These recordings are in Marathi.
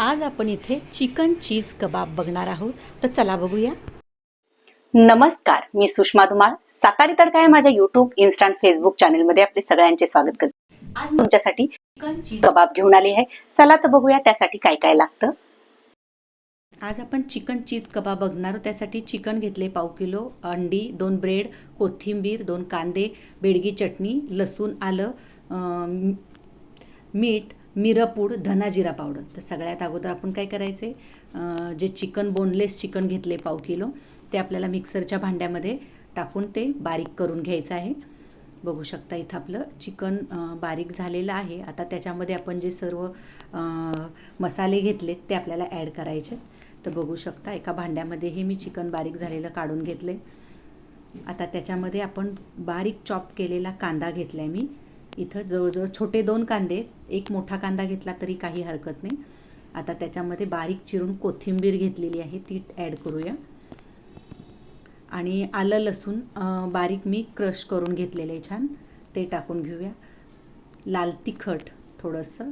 आज आपण इथे चिकन चीज कबाब बघणार आहोत. तर चला बघूया. नमस्कार मी सुषमा धुमाळ. साकारी तडका या माझ्या युट्यूब इन्स्टा फेसबुक चॅनलमध्ये आपले सगळ्यांचे स्वागत करते. आज तुमच्यासाठी चिकन चीज कबाब घेऊन आली आहे. चला तर बघूया त्यासाठी काय काय लागतं. आज आपण चिकन चीज कबाब बघणार आहोत. त्यासाठी चिकन घेतले पाव किलो अंडी दोन ब्रेड कोथिंबीर दोन कांदे बेडगी चटणी लसूण आलं मीठ मिरपूड धना जिरा पावडर. तर सगळ्यात अगोदर आपण काय करायचे जे चिकन बोनलेस चिकन घेतले पाव किलो ते आपल्याला मिक्सरच्या भांड्यामध्ये टाकून ते बारीक करून घ्यायचं आहे. बघू शकता इथं आपलं चिकन बारीक झालेलं आहे. आता त्याच्यामध्ये आपण जे सर्व मसाले घेतले ते आपल्याला ॲड करायचे तर बघू शकता एका भांड्यामध्ये हे मी चिकन बारीक झालेलं काढून घेतले आता त्याच्यामध्ये आपण बारीक चॉप केलेला कांदा घेतला आहे मी. इथं जवळजवळ छोटे दोन कांदे आहेत. एक मोठा कांदा घेतला तरी काही हरकत नाही. आता त्याच्यामध्ये बारीक चिरून कोथिंबीर घेतलेली आहे ती ॲड करूया. आणि आलं लसूण बारीक मी क्रश करून घेतलेले छान ते टाकून घेऊया. लाल तिखट थोडंसं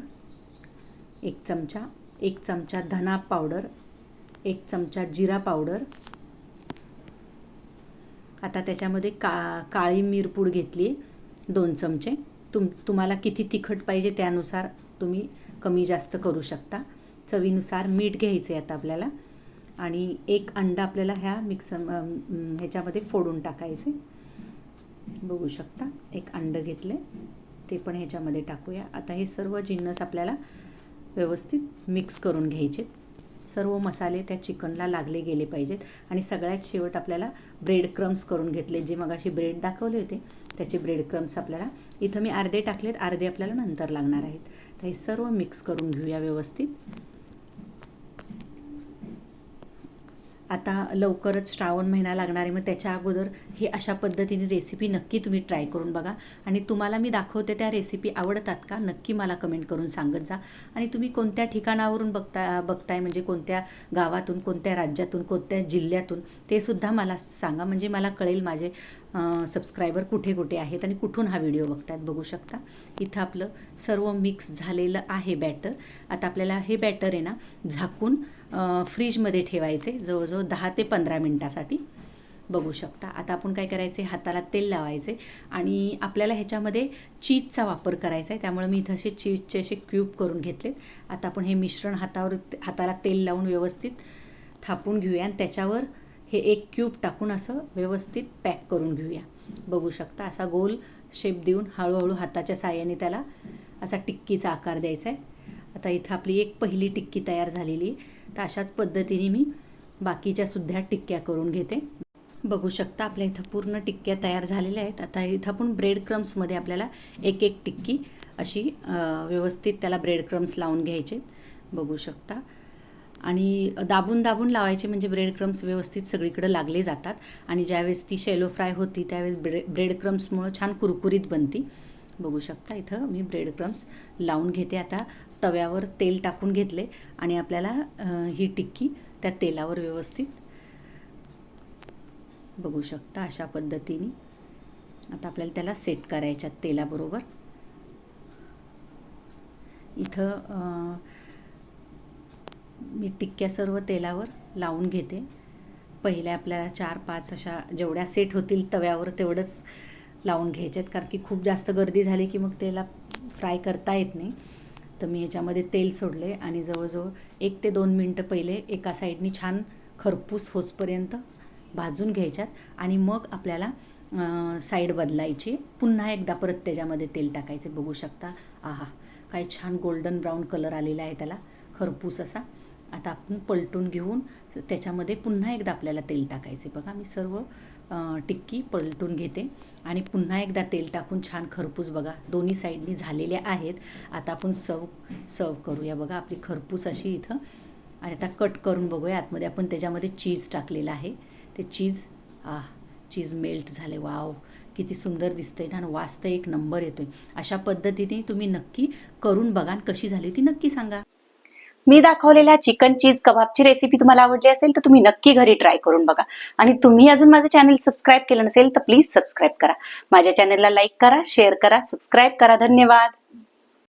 एक चमचा एक चमचा धना पावडर एक चमचा जिरा पावडर. आता त्याच्यामध्ये का काळी मिरपूड घेतली दोन चमचे. तुम तुम्हाला किती तिखट पाहिजे त्यानुसार तुम्ही कमी जास्त करू शकता. चवीनुसार मीठ घ्यायचे आता आपल्याला. आणि एक अंडा आपल्याला ह्या मिक्सर ह्याच्यामध्ये फोडून टाकायचे बघू शकता एक अंडं घेतलं ते पण ह्याच्यामध्ये टाकूया. आता हे सर्व जिन्नस आपल्याला व्यवस्थित मिक्स करून घ्यायचे सर्व मसाले त्या चिकनला लागले गेले पाहिजेत. आणि सगळ्यात शेवट आपल्याला ब्रेड क्रम्स करून घेतले. जे मगाशी ब्रेड दाखवले होते त्याचे ब्रेड क्रम्स आपल्याला इथं मी अर्धे टाकलेत. अर्धे आपल्याला नंतर लागणार आहेत. तर हे सर्व मिक्स करून घेऊया व्यवस्थित. आता लवकरच श्रावण महिना लागणार आहे. मग त्याच्या अगोदर हे अशा पद्धतीने रेसिपी नक्की तुम्ही ट्राय करून बघा. आणि तुम्हाला मी दाखवते त्या रेसिपी आवडतात का नक्की मला कमेंट करून सांगत जा. आणि तुम्ही कोणत्या ठिकाणावरून बघता बघताय म्हणजे कोणत्या गावातून कोणत्या राज्यातून कोणत्या जिल्ह्यातून ते सुद्धा मला सांगा. म्हणजे मला कळेल माझे सबस्क्रायबर कुठे कुठे आहेत आणि कुठून हा व्हिडिओ बघतायत बघू शकता. इथं आपलं सर्व मिक्स झालेलं आहे बॅटर आता आपल्याला हे बॅटर आहे ना झाकून फ्रीजमध्ये ठेवायचे जवळजवळ दहा ते पंधरा मिनटासाठी. बघू शकता. आता आपण काय करायचे हाताला तेल लावायचे आणि आपल्याला ह्याच्यामध्ये चीजचा वापर करायचा आहे त्यामुळे मी इथं असे चीजचे असे क्यूब करून घेतलेत. आता आपण हे मिश्रण हातावर हाताला तेल लावून व्यवस्थित थापून घेऊया आणि त्याच्यावर हे एक क्यूब टाकून असं व्यवस्थित पॅक करून घेऊया. बघू शकता असा गोल शेप देऊन हळूहळू हाताच्या साह्याने त्याला असा टिक्कीचा आकार द्यायचा आहे आता इथं आपली एक पहिली टिक्की तयार झालेली आहे. तर अशाच पद्धतीने मी बाकीच्या सुद्धा टिक्क्या करून घेते. बघू शकता. आपल्या इथं पूर्ण टिक्क्या तयार झालेल्या आहेत. आता इथं आपण ब्रेड क्रम्समध्ये आपल्याला एक एक टिक्की अशी व्यवस्थित त्याला ब्रेड क्रम्स लावून घ्यायचे. बघू शकता. आणि दाबून दाबून लावायचे म्हणजे ब्रेड क्रम्स व्यवस्थित सगळीकडे लागले जातात. आणि ज्यावेळेस ती शेलो फ्राय होती त्यावेळेस ब्रे ब्रेड क्रम्समुळं छान कुरकुरीत बनती. बघू शकता इथं मी ब्रेड क्रम्स लावून घेते. आता तव्यावर तेल टाकून घेतले आणि आपल्याला ही टिक्की त्या तेलावर व्यवस्थित बघू शकता अशा पद्धतीने. आता आपल्याला त्याला सेट करायच्यात तेलाबरोबर. इथं मी टिक्क्या सर्व तेलावर लावून घेते. पहिल्या आपल्याला चार पाच अशा जेवढ्या सेट होतील तव्यावर तेवढंच लावून घ्यायच्यात कारण की खूप जास्त गर्दी झाली की मग त्याला फ्राय करता येत नाही. तर मी ह्याच्यामध्ये तेल सोडले आणि जवळजवळ एक ते दोन मिनटं पहिले एका साईडनी छान खरपूस होसपर्यंत भाजून घ्यायच्यात आणि मग आपल्याला साईड बदलायची. पुन्हा एकदा परत त्याच्यामध्ये तेल टाकायचे. बघू शकता. आहा काय छान गोल्डन ब्राऊन कलर आलेला आहे त्याला. खरपूस असा. आता आपण पलटून घेऊन त्याच्यामध्ये पुन्हा एकदा आपल्याला तेल टाकायचे. बघा मी सर्व टिक्की पलटून घेते. आणि पुन्हा एकदा तेल टाकून छान खरपूस बघा. दोन्ही साईडनी झालेल्या आहेत. आता आपण सर्व सर्व करूया बघा. आपली खरपूस अशी इथं. आणि आता कट करून बघूया. आतमध्ये आपण त्याच्यामध्ये चीज टाकलेलं आहे. ते चीज आ चीज मेल्ट झाले वाव किती सुंदर दिसतंय ना आणि वाचतं एक नंबर येतोय. अशा पद्धतीने तुम्ही नक्की करून बघा आणि कशी झाली ती नक्की सांगा. मी दाखवलेल्या चिकन चीज कबाबची रेसिपी तुम्हाला आवडली असेल तर तुम्ही नक्की घरी ट्राय करून बघा. आणि तुम्ही अजून माझं चॅनल सबस्क्राईब केलं नसेल तर प्लीज सबस्क्राईब करा. माझ्या चॅनलला लाईक करा शेअर करा सबस्क्राईब करा. धन्यवाद.